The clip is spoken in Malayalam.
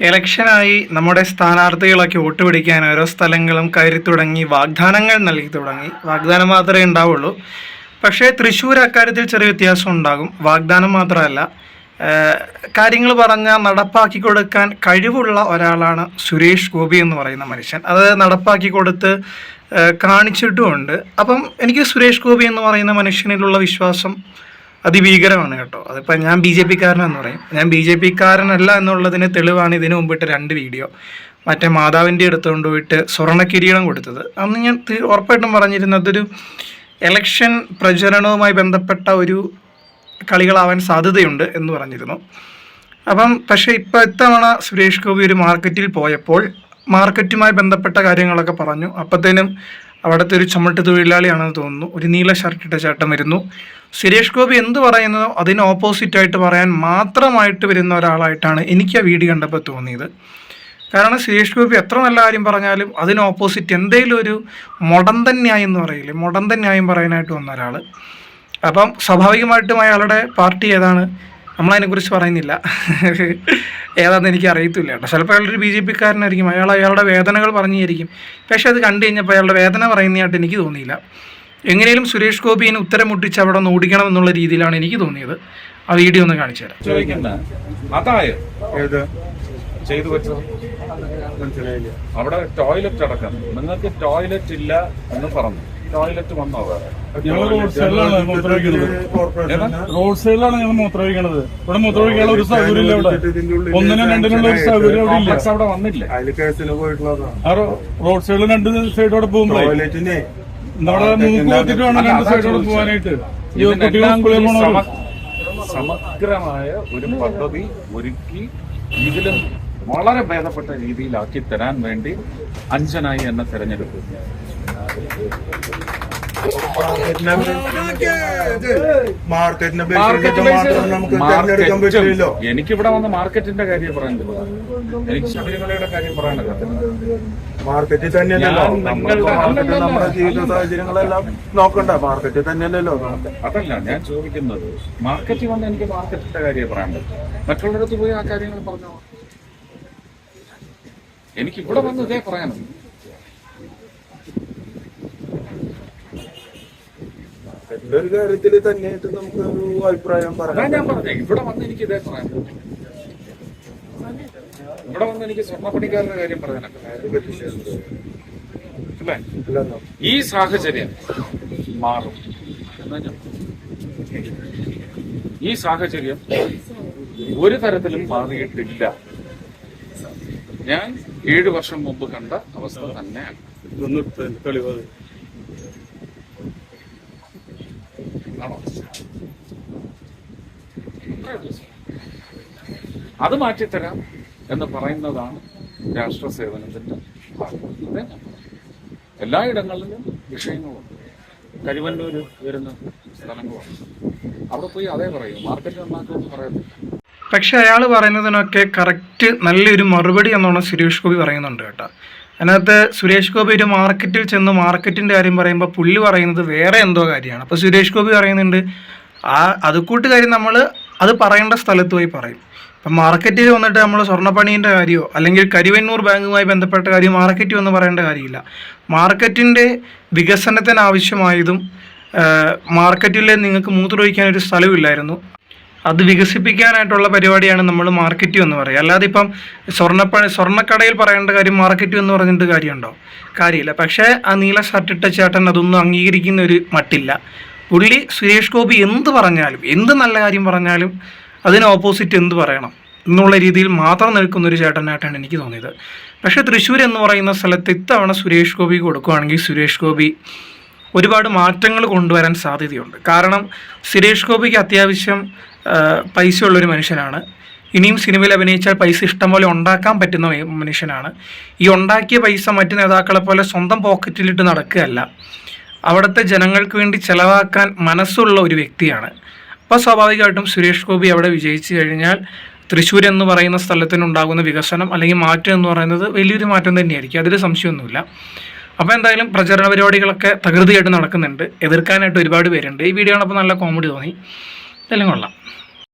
ഇലക്ഷനായി നമ്മുടെ സ്ഥാനാർത്ഥികളൊക്കെ വോട്ട് പിടിക്കാൻ ഓരോ സ്ഥലങ്ങളും കയറി തുടങ്ങി വാഗ്ദാനങ്ങൾ നൽകി തുടങ്ങി. വാഗ്ദാനം മാത്രമേ ഉണ്ടാവുള്ളൂ. പക്ഷേ തൃശ്ശൂർ അക്കാര്യത്തിൽ ചെറിയ വ്യത്യാസം ഉണ്ടാകും. വാഗ്ദാനം മാത്രമല്ല കാര്യങ്ങൾ പറഞ്ഞാൽ നടപ്പാക്കി കൊടുക്കാൻ കഴിവുള്ള ഒരാളാണ് സുരേഷ് ഗോപി എന്ന് പറയുന്ന മനുഷ്യൻ. അത് നടപ്പാക്കി കൊടുത്ത് കാണിച്ചിട്ടുമുണ്ട്. അപ്പം എനിക്ക് സുരേഷ് ഗോപി എന്ന് പറയുന്ന മനുഷ്യനിലുള്ള വിശ്വാസം അതിഭീകരമാണ് കേട്ടോ. അതിപ്പോൾ ഞാൻ ബി ജെ പിക്കാരനെന്ന് പറയും. ഞാൻ ബി ജെ പിക്കാരനല്ല എന്നുള്ളതിന് തെളിവാണ് ഇതിനു മുമ്പിട്ട് രണ്ട് വീഡിയോ. മറ്റേ മാതാവിന്റെ അടുത്ത് കൊണ്ടുപോയിട്ട് സ്വർണ സ്വർണക്കിരീടം കൊടുത്തത്. അന്ന് ഞാൻ ഉറപ്പായിട്ടും പറഞ്ഞിരുന്നത് ഒരു എലക്ഷൻ പ്രചരണവുമായി ബന്ധപ്പെട്ട ഒരു കളികളാവാൻ സാധ്യതയുണ്ട് എന്ന് പറഞ്ഞിരുന്നു. അപ്പം പക്ഷേ ഇപ്പോൾ ഇത്തവണ സുരേഷ് ഗോപി ഒരു മാർക്കറ്റിൽ പോയപ്പോൾ മാർക്കറ്റുമായി ബന്ധപ്പെട്ട കാര്യങ്ങളൊക്കെ പറഞ്ഞു. അപ്പോഴത്തേനും അവിടുത്തെ ഒരു ചുമട്ട് തൊഴിലാളിയാണെന്ന് തോന്നുന്നു. ഒരു നീല ഷർട്ട് ഷർട്ടിട്ട ചേട്ടൻ വരുന്നു. സുരേഷ് ഗോപി എന്ത് പറയുന്നതോ അതിന് ഓപ്പോസിറ്റായിട്ട് പറയാൻ മാത്രമായിട്ട് വരുന്ന ഒരാളായിട്ടാണ് എനിക്ക് ആ വീഡിയോ കണ്ടപ്പോൾ തോന്നിയത്. കാരണം സുരേഷ് ഗോപി എത്ര നല്ല കാര്യം പറഞ്ഞാലും അതിന് ഓപ്പോസിറ്റ് എന്തെങ്കിലും ഒരു മൊടന്തൻ ന്യായം എന്ന് പറയില്ലേ? മൊടന്തൻ ന്യായം പറയാനായിട്ട് വന്ന ഒരാൾ അപ്പം സ്വാഭാവികമായിട്ടും അയാളുടെ പാർട്ടി ഏതാണ്? നമ്മളതിനെക്കുറിച്ച് പറയുന്നില്ല. ഏതാണെന്ന് എനിക്ക് അറിയത്തില്ല കേട്ടോ. ചിലപ്പോൾ അയാളൊരു ബി ജെ പിക്കാരനായിരിക്കും. അയാൾ അയാളുടെ വേദനകൾ പറഞ്ഞായിരിക്കും പക്ഷേ അത് കണ്ടു കഴിഞ്ഞപ്പോൾ അയാളുടെ വേദന പറയുന്നതായിട്ട് എനിക്ക് തോന്നിയില്ല. എങ്ങനെയും സുരേഷ് ഗോപിനെ ഉത്തരം മുട്ടിച്ച് അവിടെ ഒന്ന് ഓടിക്കണം എന്നുള്ള രീതിയിലാണ് എനിക്ക് തോന്നിയത്. ആ വീഡിയോ ഒന്ന് കാണിച്ചു തരാം. അവിടെ ടോയ്ലറ്റ് അടക്കം. നിങ്ങൾക്ക് ടോയ്ലറ്റ് ഇല്ല എന്ന് പറഞ്ഞു. ടോയ്ലറ്റ് വന്നോ വേറെ ഞങ്ങൾ റോഡ് സൈഡിലാണ് മൂത്രമൊഴിക്കുന്നത് റോഡ് സൈഡിലാണ് ഞങ്ങൾ മൂത്രമൊഴിക്കണത് ഇവിടെ മൂത്രമൊഴിക്കാനുള്ള ഒരു സൗകര്യം ഇല്ല ഇവിടെ. ഒന്നിനും രണ്ടിനുള്ള ഒരു സൗകര്യം അവിടെ ഇല്ല. അവിടെ വന്നില്ല. ആ റോഡ് സൈഡിൽ രണ്ട് സൈഡോടെ പോകുമ്പോഴേ? നമ്മുടെ മൂക്ക് നോക്കിട്ട് വേണം രണ്ട് സൈഡോടെ പോകാനായിട്ട്. ഈ സമഗ്രമായ ഒരു പദ്ധതി ഒരുക്കി ഇതിലും വളരെ ഭേദപ്പെട്ട രീതിയിലാക്കി തരാൻ വേണ്ടി അഞ്ജനായി എന്നെ തെരഞ്ഞെടുത്തു. മാർക്കറ്റിനെ ബേസ് മാർക്കറ്റ് ചെയ്തിട്ട് മാത്രം നമുക്ക് തെരഞ്ഞെടുക്കാൻ പറ്റില്ലല്ലോ എനിക്കിവിടെ വന്ന മാർക്കറ്റിന്റെ കാര്യം പറയാനുള്ളത് എനിക്ക് ശബരിമലയുടെ കാര്യം പറയാനുള്ളത് മാർക്കറ്റിൽ തന്നെയല്ലോ നമ്മുടെ ജീവിത സാഹചര്യങ്ങളെല്ലാം നോക്കണ്ട. മാർക്കറ്റിൽ അതല്ല ഞാൻ ചോദിക്കുന്നത് മാർക്കറ്റിൽ വന്ന് എനിക്ക് മാർക്കറ്റിന്റെ കാര്യം പറയാനുള്ളത് മറ്റുള്ളവരടുത്ത് പോയി ആ കാര്യങ്ങൾ പറഞ്ഞോ? എനിക്ക് ഇവിടെ വന്ന് ഇതേ പറയാനുണ്ട് ഒരു കാര്യത്തിൽ തന്നെയായിട്ട് നമുക്ക് ഒരു അഭിപ്രായം പറയാം ഞാൻ പറഞ്ഞേ ഇവിടെ വന്ന് എനിക്ക് ഇതേ പറയാൻ പറ്റും. ഇവിടെ വന്ന് എനിക്ക് സ്വർണപ്പണിക്കാരുടെ കാര്യം പറയാനൊക്കെ? ഈ സാഹചര്യം മാറും. ഈ സാഹചര്യം ഒരു തരത്തിലും മാറിയിട്ടില്ല. ഞാൻ ഏഴു വർഷം മുമ്പ് കണ്ട അവസ്ഥ തന്നെയാണ്. തെളിവ് അത് മാറ്റിത്തരാം എന്ന് പറയുന്നതാണ് രാഷ്ട്ര സേവനത്തിന്റെ ഭാഗം. എല്ലായിടങ്ങളിലും വിഷയങ്ങളുണ്ട്. കരുവന്നൂര് വരുന്ന സ്ഥലങ്ങളാണ് അവിടെ പോയി അതേ പറയും. മാർക്കറ്റ് നന്നാക്കുമെന്ന് പറയത്തില്ല. പക്ഷെ അയാൾ പറയുന്നതിനൊക്കെ കറക്റ്റ് നല്ലൊരു മറുപടി എന്നാണ് സുരേഷ് ഗോപി പറയുന്നുണ്ട് കേട്ടോ. അതിനകത്ത് സുരേഷ് ഗോപി ഒരു മാർക്കറ്റിൽ ചെന്ന് മാർക്കറ്റിന്റെ കാര്യം പറയുമ്പോൾ പുള്ളി പറയുന്നത് വേറെ എന്തോ കാര്യമാണ്. അപ്പോൾ സുരേഷ് ഗോപി പറയുന്നുണ്ട് ആ അത് കാര്യം നമ്മൾ അത് പറയേണ്ട സ്ഥലത്ത് പോയി പറയും. ഇപ്പം മാർക്കറ്റിൽ വന്നിട്ട് നമ്മൾ സ്വർണപ്പണീന്റെ കാര്യമോ അല്ലെങ്കിൽ കരുവന്നൂർ ബാങ്കുമായി ബന്ധപ്പെട്ട കാര്യം മാർക്കറ്റിൽ വന്ന് പറയേണ്ട കാര്യമില്ല. മാർക്കറ്റിന്റെ വികസനത്തിന് ആവശ്യമായതും മാർക്കറ്റിൽ നിങ്ങൾക്ക് മൂത്രമൊഴിക്കാൻ ഒരു സ്ഥലമില്ലായിരുന്നു അത് വികസിപ്പിക്കാനായിട്ടുള്ള പരിപാടിയാണ് നമ്മൾ മാർക്കറ്റ് എന്ന് പറയുക. അല്ലാതെ ഇപ്പം സ്വർണപ്പ സ്വർണക്കടയിൽ പറയേണ്ട കാര്യം മാർക്കറ്റ് എന്ന് പറഞ്ഞിട്ട് കാര്യമുണ്ടോ? കാര്യമില്ല. പക്ഷേ ആ നീല ഷർട്ടിട്ട ചേട്ടൻ അതൊന്നും അംഗീകരിക്കുന്ന ഒരു മട്ടില്ല. പുള്ളി സുരേഷ് ഗോപി എന്ത് പറഞ്ഞാലും എന്ത് നല്ല കാര്യം പറഞ്ഞാലും അതിന് ഓപ്പോസിറ്റ് എന്ത് പറയണം എന്നുള്ള രീതിയിൽ മാത്രം നിൽക്കുന്ന ഒരു ചേട്ടനായിട്ടാണ് എനിക്ക് തോന്നിയത്. പക്ഷേ തൃശ്ശൂർ എന്ന് പറയുന്ന സ്ഥലത്ത് ഇത്തവണ സുരേഷ് ഗോപി കൊടുക്കുകയാണെങ്കിൽ സുരേഷ് ഗോപി ഒരുപാട് മാറ്റങ്ങൾ കൊണ്ടുവരാൻ സാധ്യതയുണ്ട്. കാരണം സുരേഷ് ഗോപിക്ക് അത്യാവശ്യം ആ, പൈസ ഉള്ളൊരു മനുഷ്യനാണ്. ഇനിയും സിനിമയിൽ അഭിനയിച്ചാൽ പൈസ ഇഷ്ടം പോലെ ഉണ്ടാക്കാൻ പറ്റുന്ന മനുഷ്യനാണ്. ഈ ഉണ്ടാക്കിയ പൈസ മറ്റു നേതാക്കളെ പോലെ സ്വന്തം പോക്കറ്റിലിട്ട് നടക്കുകയല്ല. അവിടുത്തെ ജനങ്ങൾക്ക് വേണ്ടി ചെലവാക്കാൻ മനസ്സുള്ള ഒരു വ്യക്തിയാണ്. അപ്പോൾ സ്വാഭാവികമായിട്ടും സുരേഷ് ഗോപി അവിടെ വിജയിച്ചു കഴിഞ്ഞാൽ തൃശ്ശൂർ എന്ന് പറയുന്ന സ്ഥലത്തിനുണ്ടാകുന്ന വികസനം അല്ലെങ്കിൽ മാറ്റം എന്ന് പറയുന്നത് വലിയൊരു മാറ്റം തന്നെയായിരിക്കും. അതിൽ സംശയമൊന്നുമില്ല. അപ്പോൾ എന്തായാലും പ്രചരണ പരിപാടികളൊക്കെ തകൃതിയായിട്ട് നടക്കുന്നുണ്ട്. എതിർക്കാനായിട്ട് ഒരുപാട് പേരുണ്ട്. ഈ വീഡിയോ കണ്ടപ്പോൾ നല്ല കോമഡി തോന്നി. ഇതെല്ലാം കൊള്ളാം.